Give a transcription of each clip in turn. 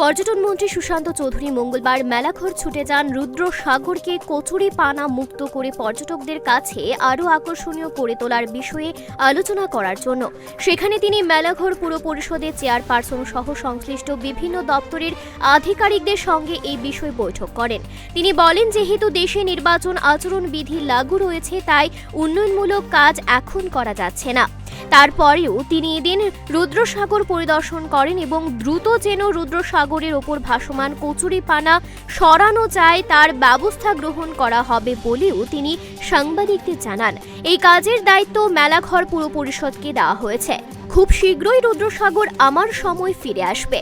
পর্যটন মন্ত্রী সুশান্ত চৌধুরী মঙ্গলবার মেলাঘর ছুটে যান রুদ্র সাগরকে কচুরি পানা মুক্ত করে পর্যটকদের কাছে আরও আকর্ষণীয় করে তোলার বিষয়ে আলোচনা করার জন্য। সেখানে তিনি মেলাঘর পুর পরিষদের চেয়ারপারসন সহ সংশ্লিষ্ট বিভিন্ন দপ্তরের আধিকারিকদের সঙ্গে এই বিষয়ে বৈঠক করেন। তিনি বলেন, যেহেতু দেশে নির্বাচন আচরণ বিধি লাগু রয়েছে, তাই উন্নয়নমূলক কাজ এখন করা যাচ্ছে না। তারপরেও তিনি এদিন রুদ্রসাগর পরিদর্শন করেন এবং দ্রুত যেন রুদ্রসাগরের ওপর ভাসমান কচুরিপানা সরানো যায়, তার ব্যবস্থা গ্রহণ করা হবে বলেও তিনি সাংবাদিকদের জানান। এই কাজের দায়িত্ব মেলাঘর পুর পরিষদকে দেওয়া হয়েছে। খুব শীঘ্রই রুদ্রসাগর আমার সময় ফিরে আসবে।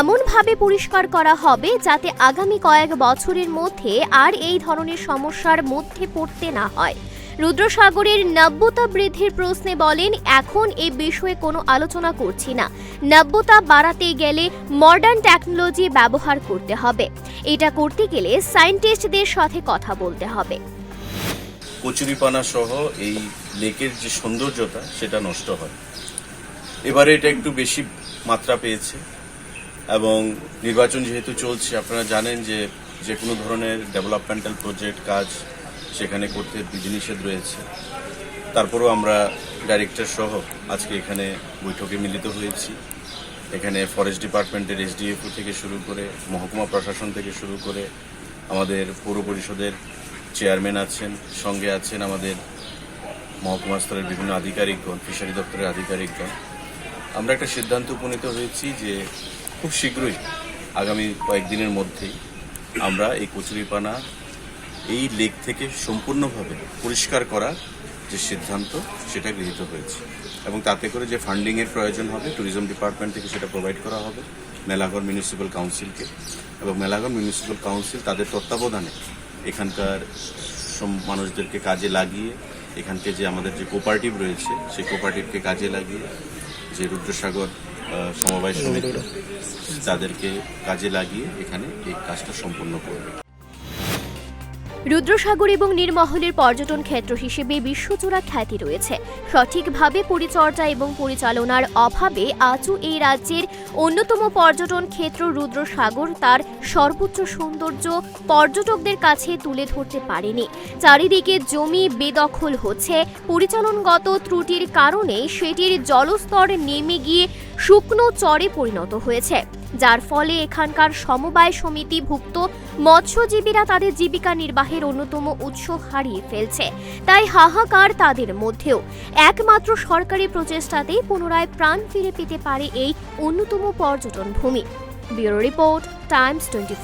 এমনভাবে পরিষ্কার করা হবে যাতে আগামী কয়েক বছরের মধ্যে আর এই ধরনের সমস্যার মধ্যে পড়তে না হয়। রুদ্রসাগরের নব্যতা বৃদ্ধির প্রশ্নে বলেন, এখন এ বিষয়ে কোনো আলোচনা করছি না। নব্যতা বাড়াতে গেলে মডার্ন টেকনোলজি ব্যবহার করতে হবে। এটা করতে গেলে সায়েন্টিস্টদের সাথে কথা বলতে হবে। কচুরিপানা সহ এই লেকের যে সৌন্দর্যতা সেটা নষ্ট হয়। এবারে এটা একটু বেশি মাত্রা পেয়েছে এবং নির্বাচন যেহেতু চলছে, আপনারা জানেন যে যে কোনো ধরনের ডেভেলপমেন্টাল প্রজেক্ট কাজ সেখানে করতে বিধিনিষেধ রয়েছে। তারপরেও আমরা ডাইরেক্টর সহ আজকে এখানে বৈঠকে মিলিত হয়েছি। এখানে ফরেস্ট ডিপার্টমেন্টের এসডিএফও থেকে শুরু করে, মহকুমা প্রশাসন থেকে শুরু করে, আমাদের পৌর পরিষদের চেয়ারম্যান আছেন, সঙ্গে আছেন আমাদের মহকুমা স্তরের বিভিন্ন আধিকারিকগণ ফিশারি দপ্তরের আধিকারিকগণ। আমরা একটা সিদ্ধান্ত উপনীত হয়েছি যে খুব শীঘ্রই, আগামী কয়েকদিনের মধ্যেই আমরা এই কচুরিপানা এই লেক থেকে সম্পূর্ণভাবে পরিষ্কার করার যে সিদ্ধান্ত, সেটা গৃহীত হয়েছে। এবং তাতে করে যে ফান্ডিংয়ের প্রয়োজন হবে ট্যুরিজম ডিপার্টমেন্ট থেকে সেটা প্রোভাইড করা হবে মেলাঘর মিউনিসিপ্যাল কাউন্সিলকে এবং মেলাঘর মিউনিসিপ্যাল কাউন্সিল তাদের তত্ত্বাবধানে এখানকার মানুষদেরকে কাজে লাগিয়ে, এখানকে যে আমাদের যে কোপারেটিভ রয়েছে, সেই কোপারেটিভকে কাজে লাগিয়ে, যে রুদ্রসাগর সমবায় সমিতি, তাদেরকে কাজে লাগিয়ে এখানে এই কাজটা সম্পূর্ণ করবে। রুদ্রসাগর এবং নির্মহলের পর্যটন ক্ষেত্র হিসেবে বিশ্বজোড়া খ্যাতি রয়েছে। সঠিকভাবে পরিচর্যা এবং পরিচালনার অভাবে আজও এই রাজ্যের অন্যতম পর্যটন ক্ষেত্র রুদ্রসাগর তার সর্বোচ্চ সৌন্দর্য পর্যটকদের কাছে তুলে ধরতে পারেনি। চারিদিকে জমি বেদখল হচ্ছে। পরিচালনগত ত্রুটির কারণে সেটির জলস্তর নেমে গিয়ে শুকনো চরে পরিণত হয়েছে। যার ফলে এখানকার সমবায় সমিতিভুক্ত মৎস্যজীবীরা তাদের জীবিকা নির্বাহের অন্যতম উৎস হারিয়ে ফেলছে। তাই হাহাকার তাদের মধ্যেও। একমাত্র সরকারি প্রচেষ্টাতেই পুনরায় প্রাণ ফিরে পেতে পারে এই অন্যতম পর্যটন ভূমি। Bureau report, Times twenty